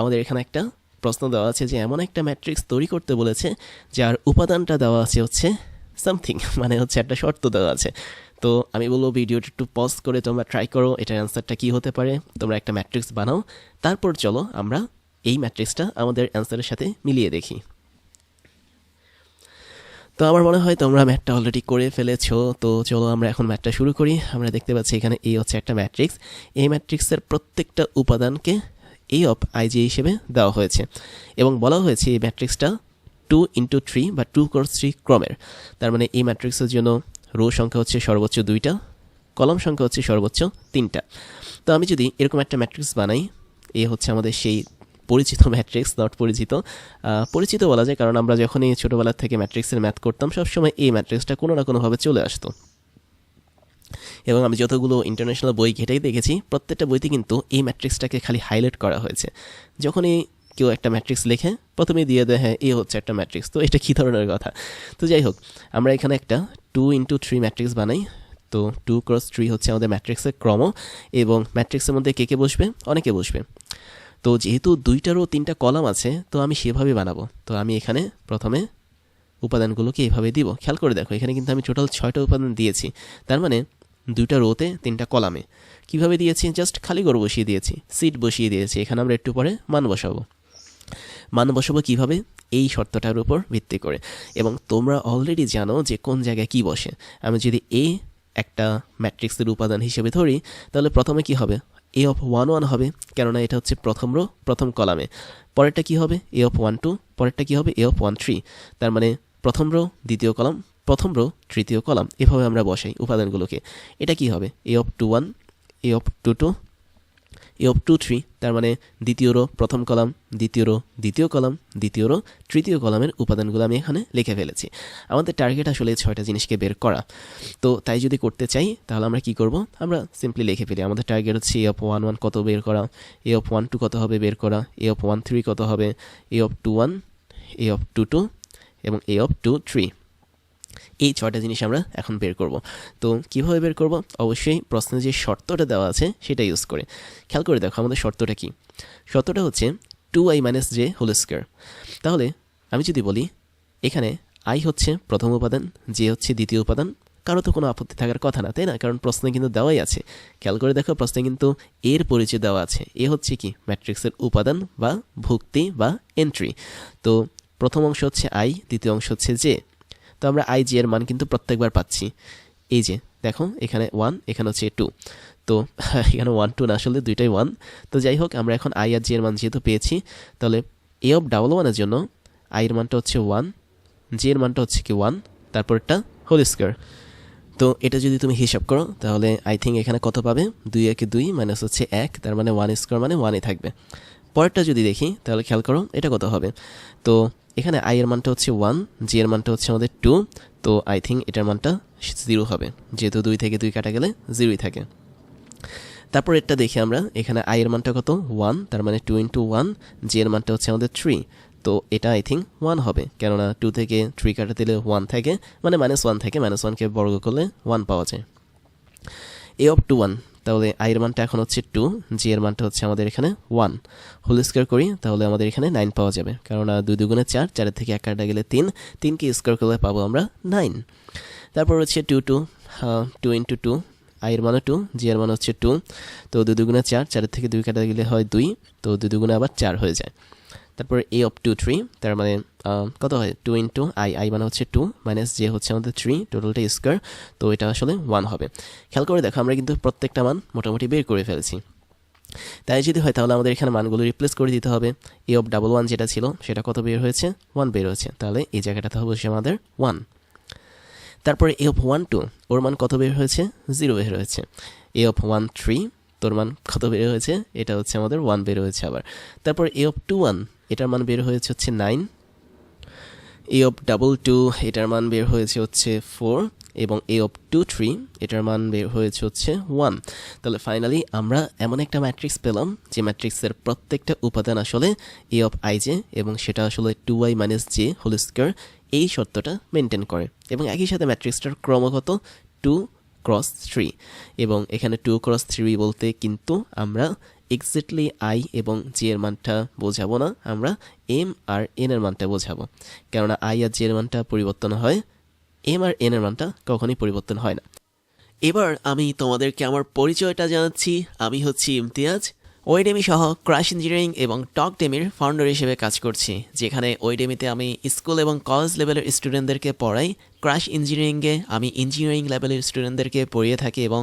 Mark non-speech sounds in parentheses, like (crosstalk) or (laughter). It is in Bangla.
আমাদের এখানে একটা প্রশ্ন দেওয়া আছে যে, এমন একটা ম্যাট্রিক্স তৈরি করতে বলেছে যার উপাদানটা দেওয়া আছে হচ্ছে সামথিং (laughs) মানে হচ্ছে একটা শর্ত দেওয়া আছে। তো আমি বলব ভিডিওটা একটু পজ করে তোমরা ট্রাই করো, এটার অ্যান্সারটা কী হতে পারে, তোমরা একটা ম্যাট্রিক্স বানাও। তারপর চলো আমরা এই ম্যাট্রিক্সটা আমাদের অ্যান্সারের সাথে মিলিয়ে দেখি। তো আমার মনে হয় তোমরা ম্যাটটা অলরেডি করে ফেলেছো, তো চলো আমরা এখন ম্যাথটা শুরু করি। আমরা দেখতে পাচ্ছি এখানে এই হচ্ছে একটা ম্যাট্রিক্স এই ম্যাট্রিক্সের প্রত্যেকটা উপাদানকে এই অফ আইজি হিসেবে দেওয়া হয়েছে এবং বলা হয়েছে এই ম্যাট্রিক্সটা টু ইন্টু থ্রি বা টু ক্রস থ্রি ক্রমের। তার মানে এই ম্যাট্রিক্সের জন্য রো সংখ্যা হচ্ছে সর্বোচ্চ দুইটা কলম সংখ্যা হচ্ছে সর্বোচ্চ তিনটা। তো আমি যদি এরকম একটা ম্যাট্রিক্স বানাই, এ হচ্ছে আমাদের সেই পরিচিত ম্যাট্রিক্স নট পরিচিত। পরিচিত বলা যায় কারণ আমরা যখনই ছোটোবেলা থেকে ম্যাট্রিক্সের ম্যাথ করতাম, সবসময় এই ম্যাট্রিক্সটা কোনো না কোনোভাবে চলে আসতো। এবং আমি যতগুলো ইন্টারন্যাশনাল বই ঘেটেই দেখেছি, প্রত্যেকটা বইতে কিন্তু এই ম্যাট্রিক্সটাকে খালি হাইলাইট করা হয়েছে। যখনই কেউ একটা ম্যাট্রিক্স লেখে, প্রথমেই দিয়ে দেয় হ্যাঁ এ হচ্ছে একটা ম্যাট্রিক্স তো এটা কী ধরনের কথা? তো যাই হোক, আমরা এখানে একটা টু ইন্টু থ্রি ম্যাট্রিক্স বানাই। তো টু ক্রস থ্রি হচ্ছে আমাদের ম্যাট্রিক্সের ক্রম এবং ম্যাট্রিক্সের মধ্যে কে কে বসবে? অনেকে বসবে। তো যেহেতু দুইটারও তিনটা কলাম আছে, তো আমি সেভাবে বানাবো। তো আমি এখানে প্রথমে উপাদানগুলোকে এভাবে দিব। খেয়াল করে দেখো, এখানে কিন্তু আমি টোটাল ছয়টা উপাদান দিয়েছি। তার মানে দুইটা রোতে, তিনটা কলামে। কীভাবে দিয়েছি? জাস্ট খালি করে বসিয়ে দিয়েছি। সিট বসিয়ে দিয়েছি। এখানে আমরা একটু পরে মান বসাবো। মান বসাবো কীভাবে? এই শর্তটার উপর ভিত্তি করে। এবং তোমরা অলরেডি জানো যে কোন জায়গায় কি বসে। আমি যদি এ একটা ম্যাট্রিক্সের উপাদান হিসেবে ধরি, তাহলে প্রথমে কি হবে? এ অফ ওয়ান ওয়ান হবে। কেননা এটা হচ্ছে প্রথম রো, প্রথম কলামে। পরেরটা কি হবে? এ অফ ওয়ান টু পরেরটা কি হবে? এ অফ ওয়ান থ্রি তার মানে প্রথম রো, দ্বিতীয় কলাম প্রথম রো তৃতীয় কলাম এভাবে আমরা বসাই উপাদানগুলোকে। এটা কি হবে? A of two one A of two two A of two three তার মানে দ্বিতীয় রো প্রথম কলাম দ্বিতীয় রো দ্বিতীয় কলাম দ্বিতীয় রো তৃতীয় কলামের উপাদানগুলো আমি এখানে লিখে ফেলেছি। আমাদের টার্গেট আসলে ছয়টা জিনিসকে বের করা। তো তাই যদি করতে চাই, তাহলে আমরা কি করব? আমরা সিম্পলি লিখে ফেলি। আমাদের টার্গেট হচ্ছে এ অফ ওয়ান ওয়ান কত বের করা? এ অফ ওয়ান টু কত হবে বের করা? এ অফ ওয়ান থ্রি কত হবে? A of two one A of two two এবং এ অফ টু থ্রি এই ছয়টা জিনিস আমরা এখন বের করব। তো কীভাবে বের করব? অবশ্যই প্রশ্নে যে শর্তটা দেওয়া আছে সেটা ইউজ করে। খেয়াল করে দেখো আমাদের শর্তটা কি? শর্তটা হচ্ছে two I minus J whole square তাহলে আমি যদি বলি, এখানে আই হচ্ছে প্রথম উপাদান জে হচ্ছে দ্বিতীয় উপাদান। কারও তো কোনো আপত্তি থাকার কথা না, তাই না? কারণ প্রশ্নে কিন্তু দেওয়াই আছে। খেয়াল করে দেখো প্রশ্নে কিন্তু এর পরিচয় দেওয়া আছে। এ হচ্ছে কি? ম্যাট্রিক্সের উপাদান বা ভুক্তি বা এন্ট্রি তো প্রথম অংশ হচ্ছে আই দ্বিতীয় অংশ হচ্ছে জে তো আমরা আই জি এর মান কিন্তু প্রত্যেকবার পাচ্ছি। এই যে, দেখো, এখানে ওয়ান এখানে হচ্ছে টু তো (laughs) এখানে ওয়ান টু না, আসলে দুইটাই ওয়ান তো যাই হোক, আমরা এখন আই আর জি এর মান যেহেতু পেয়েছি, তাহলে এ অফ ডাবল ওয়ানের জন্য আই এর মানটা হচ্ছে ওয়ান জি এর মানটা হচ্ছে কি ওয়ান তারপরটা হোল স্কোয়ার তো এটা যদি তুমি হিসাব করো, তাহলে আই থিঙ্ক এখানে কত পাবে? দুই একে দুই মাইনাস হচ্ছে এক, তার মানে ওয়ান স্কোয়ার মানে ওয়ানই থাকবে। পরেরটা যদি দেখি, তাহলে খেয়াল করো, এটা কত হবে? তো এখানে আই এর মানটা হচ্ছে ওয়ান জি এর মানটা হচ্ছে আমাদের টু তো আই থিঙ্ক এটার মানটা জিরো হবে। যেহেতু দুই থেকে দুই কাটা গেলে জিরোই থাকে। তারপর এটা দেখি আমরা, এখানে আই এর মানটা কত? ওয়ান তার মানে টু ইন্টু ওয়ান জি এর মানটা হচ্ছে আমাদের থ্রি তো এটা আই থিঙ্ক ওয়ান হবে, কেননা টু থেকে থ্রি কাটা দিলে ওয়ান থাকে মানে মাইনাস ওয়ান থাকে মাইনাস ওয়ানকে বর্গ করলে ওয়ান পাওয়া যায়। এ অফ টু ওয়ান তাহলে আই এর মানটা এখন হচ্ছে টু জি এর মানটা হচ্ছে আমাদের এখানে ওয়ান হোল স্কোয়ার করি, তাহলে আমাদের এখানে নাইন পাওয়া যাবে। কারণ দুই দুগুণে চার, চারের থেকে এক কাটা গেলে তিন, তিনকে স্কোয়ার করলে পাবো আমরা নাইন তারপর হচ্ছে two two two into two I এর মানও টু জি এর মানে হচ্ছে টু তো দুই দুগুণে চার, চারের থেকে দুই কাটা গেলে হয় দুই, তো দুই দুগুণে আবার চার হয়ে যায়। তারপর এ অফ টু থ্রি তার মানে কত হয়? টু ইন্টু আই আই মানে হচ্ছে টু মাইনাস জে হচ্ছে আমাদের থ্রি টোটালটা স্কোয়ার তো এটা আসলে ওয়ান হবে। খেয়াল করে দেখো, আমরা কিন্তু প্রত্যেকটা মান মোটামুটি বের করে ফেলেছি। তাই যদি হয়, তাহলে আমাদের এখানে মানগুলো রিপ্লেস করে দিতে হবে। এ অফ ডাবল ওয়ান যেটা ছিল, সেটা কত বের হয়েছে? ওয়ান বের হয়েছে। তাহলে এই জায়গাটাতে হবে আমাদের ওয়ান তারপরে এ অফ ওয়ান টু ওর মান কত বের হয়েছে? জিরো বের হয়েছে। এ অফ ওয়ান থ্রি তোর মান কত বের হয়েছে? এটা হচ্ছে আমাদের ওয়ান বের হয়েছে আবার। তারপর এ অফ টু ওয়ান এটার মান বের হয়েছে হচ্ছে nine A of double two এটার মান বের হয়েছে হচ্ছে ফোর এবং এ অফ টু থ্রি এটার মান বের হয়েছে হচ্ছে ওয়ান তাহলে ফাইনালি আমরা এমন একটা ম্যাট্রিক্স পেলাম, যে ম্যাট্রিক্সের প্রত্যেকটা উপাদান আসলে এ অফ আই জে এবং সেটা আসলে two I minus J whole square এই শর্তটা মেনটেন করে। এবং একই সাথে ম্যাট্রিক্সটার ক্রমাগত টু ক্রস থ্রি এবং এখানে টু ক্রস থ্রি বলতে কিন্তু আমরা এক্স্যাক্টলি আই এবং জি এর মানটা বোঝাবো না আমরা এম আর এন এর মানটা বোঝাবো। কেননা আই আর জি এর মানটা পরিবর্তন হয় এম আর এন এর মানটা কখনোই পরিবর্তন হয় না। এবার আমি তোমাদেরকে আমার পরিচয়টা জানাচ্ছি। আমি হচ্ছি ইমতিয়াজ। ওয়েডেমি সহ ক্রাশ ইঞ্জিনিয়ারিং এবং টক ডেমির ফাউন্ডার হিসেবে কাজ করছি, যেখানে ওয়েডেমিতে আমি স্কুল এবং কলেজ লেভেলের স্টুডেন্টদেরকে পড়াই। ক্রাশ ইঞ্জিনিয়ারিংয়ে আমি ইঞ্জিনিয়ারিং লেভেলের স্টুডেন্টদেরকে পড়িয়ে থাকি এবং